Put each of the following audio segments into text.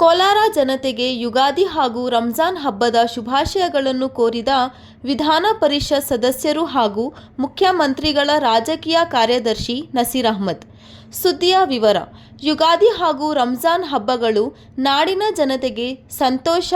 ಕೋಲಾರ ಜನತೆಗೆ ಯುಗಾದಿ ಹಾಗೂ ರಂಜಾನ್ ಹಬ್ಬದ ಶುಭಾಶಯಗಳನ್ನು ಕೋರಿದ ವಿಧಾನ ಪರಿಷತ್ ಸದಸ್ಯರು ಹಾಗೂ ಮುಖ್ಯಮಂತ್ರಿಗಳ ರಾಜಕೀಯ ಕಾರ್ಯದರ್ಶಿ ನಸೀರ್ ಅಹ್ಮದ್. ಸುದ್ದಿಯ ವಿವರ, ಯುಗಾದಿ ಹಾಗೂ ರಂಜಾನ್ ಹಬ್ಬಗಳು ನಾಡಿನ ಜನತೆಗೆ ಸಂತೋಷ,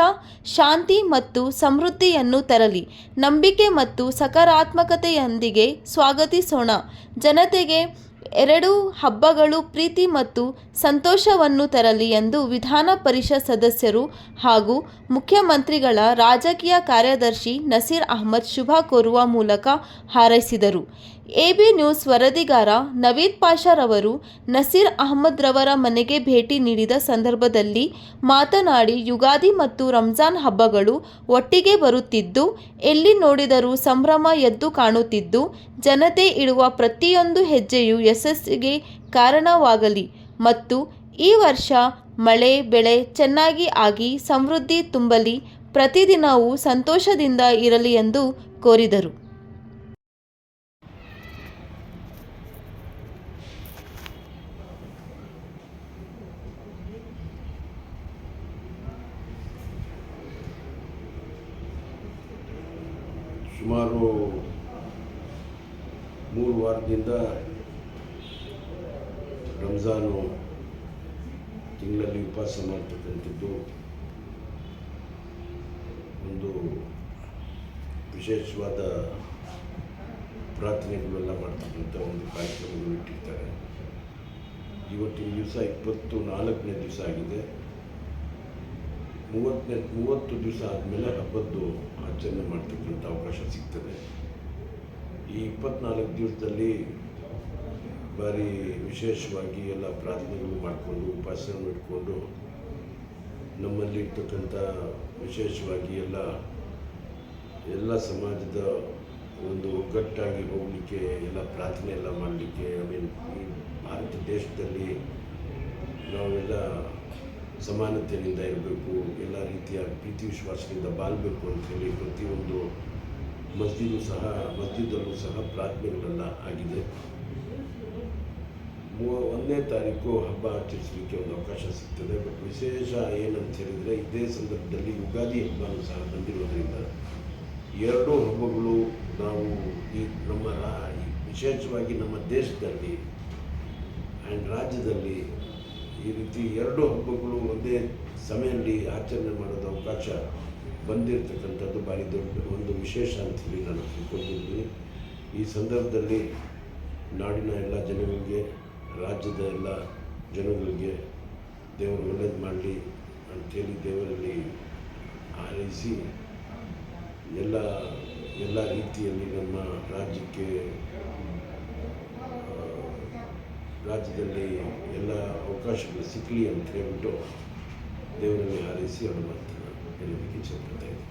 ಶಾಂತಿ ಮತ್ತು ಸಮೃದ್ಧಿಯನ್ನು ತರಲಿ. ನಂಬಿಕೆ ಮತ್ತು ಸಕಾರಾತ್ಮಕತೆಯೊಂದಿಗೆ ಸ್ವಾಗತಿಸೋಣ. ಜನತೆಗೆ ಎರಡು ಹಬ್ಬಗಳು ಪ್ರೀತಿ ಮತ್ತು ಸಂತೋಷವನ್ನು ತರಲಿ ಎಂದು ವಿಧಾನ ಪರಿಷತ್ ಸದಸ್ಯರು ಹಾಗೂ ಮುಖ್ಯಮಂತ್ರಿಗಳ ರಾಜಕೀಯ ಕಾರ್ಯದರ್ಶಿ ನಸೀರ್ ಅಹ್ಮದ್ ಶುಭ ಕೋರುವ ಮೂಲಕ ಹಾರೈಸಿದರು. ಎಬಿ ನ್ಯೂಸ್ ವರದಿಗಾರ ನವೀದ್ ಪಾಷಾರವರು ನಸೀರ್ ಅಹ್ಮದ್ ರವರ ಮನೆಗೆ ಭೇಟಿ ನೀಡಿದ ಸಂದರ್ಭದಲ್ಲಿ ಮಾತನಾಡಿ, ಯುಗಾದಿ ಮತ್ತು ರಂಜಾನ್ ಹಬ್ಬಗಳು ಒಟ್ಟಿಗೆ ಬರುತ್ತಿದ್ದು, ಎಲ್ಲಿ ನೋಡಿದರೂ ಸಂಭ್ರಮ ಎದ್ದು ಕಾಣುತ್ತಿದ್ದು, ಜನತೆ ಇಡುವ ಪ್ರತಿಯೊಂದು ಹೆಜ್ಜೆಯು ಯಶಸ್ಸಿಗೆ ಕಾರಣವಾಗಲಿ ಮತ್ತು ಈ ವರ್ಷ ಮಳೆ, ಬೆಳೆ ಚೆನ್ನಾಗಿ ಆಗಿ ಸಮೃದ್ಧಿ ತುಂಬಲಿ, ಪ್ರತಿದಿನವೂ ಸಂತೋಷದಿಂದ ಇರಲಿ ಎಂದು ಕೋರಿದರು. ಸುಮಾರು ಮೂರು ವಾರದಿಂದ ರಂಜಾನು ತಿಂಗಳಲ್ಲಿ ಉಪವಾಸ ಮಾಡ್ತಕ್ಕಂಥದ್ದು ಒಂದು ವಿಶೇಷವಾದ ಪ್ರಾರ್ಥನೆಗಳೆಲ್ಲ ಮಾಡ್ತಕ್ಕಂಥ ಒಂದು ಕಾರ್ಯಕ್ರಮಗಳು ಇಟ್ಟಿರ್ತಾರೆ. ಇವತ್ತಿನ ದಿವಸ ಇಪ್ಪತ್ತು ನಾಲ್ಕನೇ ದಿವಸ ಆಗಿದೆ. ಮೂವತ್ತನೇ ಮೂವತ್ತು ದಿವಸ ಆದಮೇಲೆ ಹಬ್ಬದ್ದು ಆಚರಣೆ ಮಾಡ್ತಕ್ಕಂಥ ಅವಕಾಶ ಸಿಗ್ತದೆ. ಈ ಇಪ್ಪತ್ನಾಲ್ಕು ದಿವಸದಲ್ಲಿ ಭಾರಿ ವಿಶೇಷವಾಗಿ ಎಲ್ಲ ಪ್ರಾರ್ಥನೆಗಳು ಮಾಡಿಕೊಂಡು, ಉಪಾಸನ ಇಟ್ಕೊಂಡು ನಮ್ಮಲ್ಲಿ ಇರ್ತಕ್ಕಂಥ ವಿಶೇಷವಾಗಿ ಎಲ್ಲ ಎಲ್ಲ ಸಮಾಜದ ಒಂದು ಒಗ್ಗಟ್ಟಾಗಿ ಹೋಗಲಿಕ್ಕೆ, ಎಲ್ಲ ಪ್ರಾರ್ಥನೆ ಎಲ್ಲ ಮಾಡಲಿಕ್ಕೆ ಐ ಈ ಭಾರತ ದೇಶದಲ್ಲಿ ನಾವೆಲ್ಲ ಸಮಾನತೆಯಿಂದ ಇರಬೇಕು, ಎಲ್ಲ ರೀತಿಯ ಪ್ರೀತಿ ವಿಶ್ವಾಸದಿಂದ ಬಾಳಬೇಕು ಅಂಥೇಳಿ ಪ್ರತಿಯೊಂದು ಮಸ್ಜಿದು ಸಹ ಮಸ್ಜಿದಲ್ಲೂ ಸಹ ಪ್ರಾರ್ಥನೆಗಳೆಲ್ಲ ಆಗಿದೆ. ಮೂವ, ಒಂದನೇ ತಾರೀಕು ಹಬ್ಬ ಆಚರಿಸಲಿಕ್ಕೆ ಒಂದು ಅವಕಾಶ ಸಿಗ್ತದೆ. ಬಟ್ ವಿಶೇಷ ಏನಂತ ಹೇಳಿದರೆ ಇದೇ ಸಂದರ್ಭದಲ್ಲಿ ಯುಗಾದಿ ಹಬ್ಬನೂ ಸಹ ಬಂದಿರೋದ್ರಿಂದ ಎರಡೂ ಹಬ್ಬಗಳು ನಾವು ಈ ನಮ್ಮ ವಿಶೇಷವಾಗಿ ನಮ್ಮ ದೇಶದಲ್ಲಿ ಆ್ಯಂಡ್ ರಾಜ್ಯದಲ್ಲಿ ಈ ರೀತಿ ಎರಡು ಹಬ್ಬಗಳು ಒಂದೇ ಸಮಯದಲ್ಲಿ ಆಚರಣೆ ಮಾಡೋದು ಅವಕಾಶ ಬಂದಿರತಕ್ಕಂಥದ್ದು ಭಾರಿ ದೊಡ್ಡ ಒಂದು ವಿಶೇಷ ಅಂಥೇಳಿ ನಾನು ತಿಳ್ಕೊಂಡಿದ್ದೀನಿ. ಈ ಸಂದರ್ಭದಲ್ಲಿ ನಾಡಿನ ಎಲ್ಲ ಜನಗಳಿಗೆ, ರಾಜ್ಯದ ಎಲ್ಲ ಜನಗಳಿಗೆ ದೇವರು ಒಳ್ಳೇದು ಮಾಡಲಿ ಅಂಥೇಳಿ ದೇವರಲ್ಲಿ ಹಾರೈಸಿ, ಎಲ್ಲ ಎಲ್ಲ ರೀತಿಯಲ್ಲಿ ನಮ್ಮ ರಾಜ್ಯಕ್ಕೆ ರಾಜ್ಯದಲ್ಲಿ ಎಲ್ಲ ಅವಕಾಶಗಳು ಸಿಗಲಿ ಅಂತ ಹೇಳ್ಬಿಟ್ಟು ದೇವರಲ್ಲಿ ಹಾರೈಸಿ ಅವರ ಮಾತನ್ನು ಹೇಳೋದಕ್ಕೆ ಇಷ್ಟಪಡ್ತಾ ಇದ್ದೀನಿ.